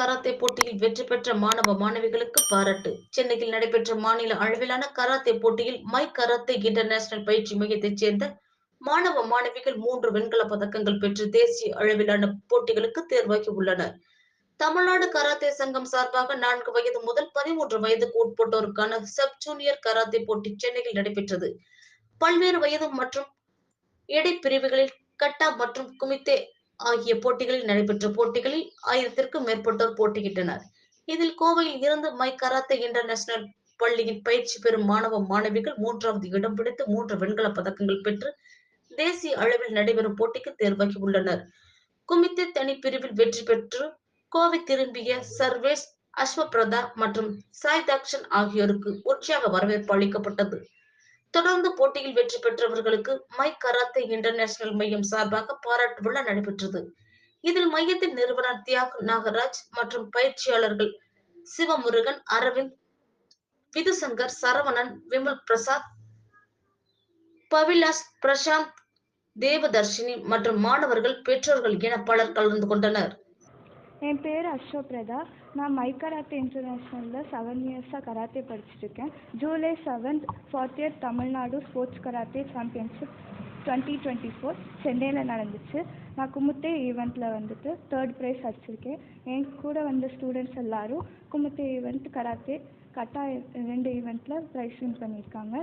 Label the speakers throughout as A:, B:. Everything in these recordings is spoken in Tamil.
A: கராத்தே போட்டியில் வெற்றி பெற்ற மாணவ மாணவிகளுக்கு பாராட்டு. சென்னையில் நடைபெற்ற மாநில அளவிலான கராத்தே போட்டியில் மை கராத்தே இன்டர்நேஷனல் பயிற்சி மையத்தைச் சேர்ந்த மாணவ மாணவிகள் மூன்று வெண்கல பதக்கங்கள் பெற்று தேசிய அளவிலான போட்டிகளுக்கு தேர்வாகி உள்ளனர். தமிழ்நாடு கராத்தே சங்கம் சார்பாக நான்கு வயது முதல் பதிமூன்று வயதுக்கு உட்பட்டோருக்கான சப் ஜூனியர் கராத்தே போட்டி சென்னையில் நடைபெற்றது. பல்வேறு வயது மற்றும் எடை பிரிவுகளில் கட்டா மற்றும் குமித்தே ஆகிய போட்டிகளில் நடைபெற்ற போட்டிகளில் ஆயிரத்திற்கும் மேற்பட்டோர் போட்டியிட்டனர். இதில் கோவையில் இருந்து மை கராத்தே இன்டர்நேஷனல் பள்ளியின் பயிற்சி பெறும் மாணவ மாணவிகள் மூன்றாவது இடம் பிடித்து மூன்று வெண்கல பதக்கங்கள் பெற்று தேசிய அளவில் நடைபெறும் போட்டிக்கு தேர்வாகி உள்ளனர் குமித்து தனி பிரிவில் வெற்றி பெற்று கோவை திரும்பிய சர்வேஷ் அஸ்வபிரதா மற்றும் சாய் தாக்ஷன் ஆகியோருக்கு உற்சாக வரவேற்பு அளிக்கப்பட்டது. தொடர்ந்து போட்டியில் வெற்றி பெற்றவர்களுக்கு மை கராத்தே இன்டர்நேஷனல் மையம் சார்பாக பாராட்டு விழா நடைபெற்றது. இதில் மையத்தின் நிறுவனர் தியாக் நாகராஜ் மற்றும் பயிற்சியாளர்கள் சிவமுருகன் அரவிந்த் விதுசங்கர் சரவணன் விமல் பிரசாத் பவிலாஸ் பிரசாந்த் தேவதர்ஷினி மற்றும் மாணவர்கள் பெற்றோர்கள் என பலர் கலந்து கொண்டனர்.
B: என் பேர் அஸ்வபிரதா. நான் மை கராத்தே இன்டர்நேஷ்னலில் செவன் இயர்ஸாக karate படிச்சுட்ருக்கேன் July seventh fortieth Tamil Nadu sports karate championship twenty twenty four சென்னையில் நடந்துச்சு. நான் குமுத்தே ஈவெண்ட்டில் வந்துட்டு தேர்ட் ப்ரைஸ் அடிச்சிருக்கேன். என் கூட வந்த ஸ்டூடெண்ட்ஸ் எல்லாரும் குமுத்தே ஈவெண்ட் கராத்தே கட்டா ரெண்டு ஈவெண்ட்டில் ப்ரைஸ் வின் பண்ணியிருக்காங்க.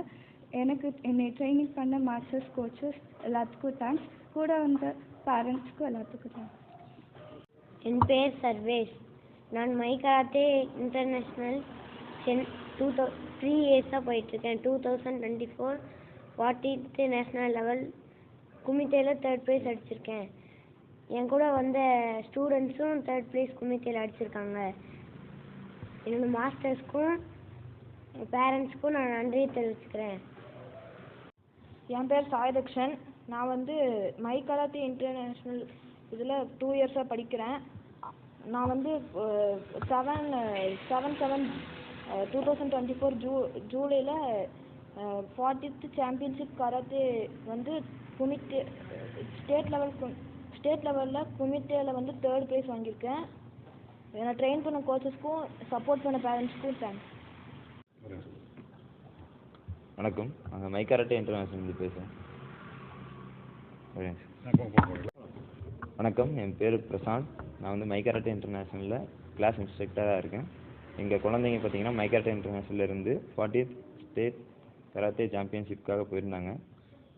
B: எனக்கு என்னை ட்ரைனிங் பண்ண மாஸ்டர்ஸ் கோச்சஸ் எல்லாத்துக்கும் தேங்க்ஸ் கூட வந்த பேரண்ட்ஸ்க்கும் எல்லாத்துக்கும் தேங்க்ஸ்
C: என் பேர் சர்வேஷ். நான் மைகராத்தே இன்டர்நேஷ்னல் சென் டூ தௌ த்ரீ இயர்ஸாக போயிட்டுருக்கேன். Two thousand twenty four fortieth national level குமித்தேல third prize அடிச்சிருக்கேன். என் கூட வந்த ஸ்டூடெண்ட்ஸும் தேர்ட் ப்ரைஸ் குமித்தேல அடிச்சிருக்காங்க. என்னோடய மாஸ்டர்ஸ்க்கும் பேரண்ட்ஸ்க்கும் நான் நன்றியை தெரிவிச்சுக்கிறேன்.
D: என் பேர் சாய்தக்ஷன். நான் வந்து மை கராத்தே இன்டர்நேஷ்னல் இதில் டூ இயர்ஸாக படிக்கிறேன். நான் வந்து seven seven seven two thousand twenty four zoo ஜூலையில் ஃபார்ட்டித் சாம்பியன்ஷிப் கராத்தே வந்து குமிட்டே ஸ்டேட் லெவல் ஸ்டேட் லெவலில் குமிட்டேல வந்து தேர்ட் ப்ரைஸ் வாங்கியிருக்கேன். என்னை ட்ரெயின் பண்ண கோச்சஸ்க்கும் சப்போர்ட் பண்ண பேரண்ட்ஸ்க்கும் தேங்க்ஸ்
E: வணக்கம். நாங்கள் மைக்காரட்டே இன்டர்நேஷனல் நிமிஷம். வணக்கம். என் பேர் பிரசாந்த். நான் வந்து மைக்காரட்டை இன்டர்நேஷனலில் கிளாஸ் இன்ஸ்ட்ரக்டராக இருக்கேன். எங்கள் குழந்தைங்க பார்த்தீங்கன்னா மைக்காரட்டை இன்டர்நேஷனல்லேருந்து ஃபார்ட்டி ஸ்டேட் கராத்தே சாம்பியன்ஷிப்காக போயிருந்தாங்க.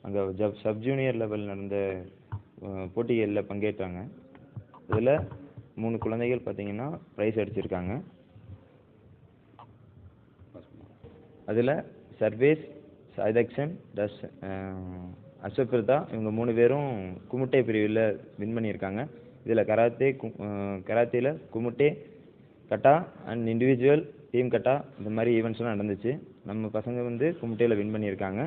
E: அங்கே ஜப் சப் ஜூனியர் லெவல் நடந்த போட்டிகளில் பங்கேற்றாங்க. இதில் மூணு குழந்தைகள் பார்த்தீங்கன்னா ப்ரைஸ் அடிச்சிருக்காங்க. அதில் சர்வேஸ் சாய்தக்ஷன் தர்ஷ் அஸ்வபிரதா இவங்க மூணு பேரும் குமுட்டை பிரிவில் வின் பண்ணியிருக்காங்க. இதில் கராத்தே கராத்தேயில் கராத்தேல kumite kata and individual team kata இந்த மாதிரி ஈவெண்ட்ஸ்லாம் நடந்துச்சு. நம்ம பசங்க வந்து குமுட்டையில் வின் பண்ணியிருக்காங்க.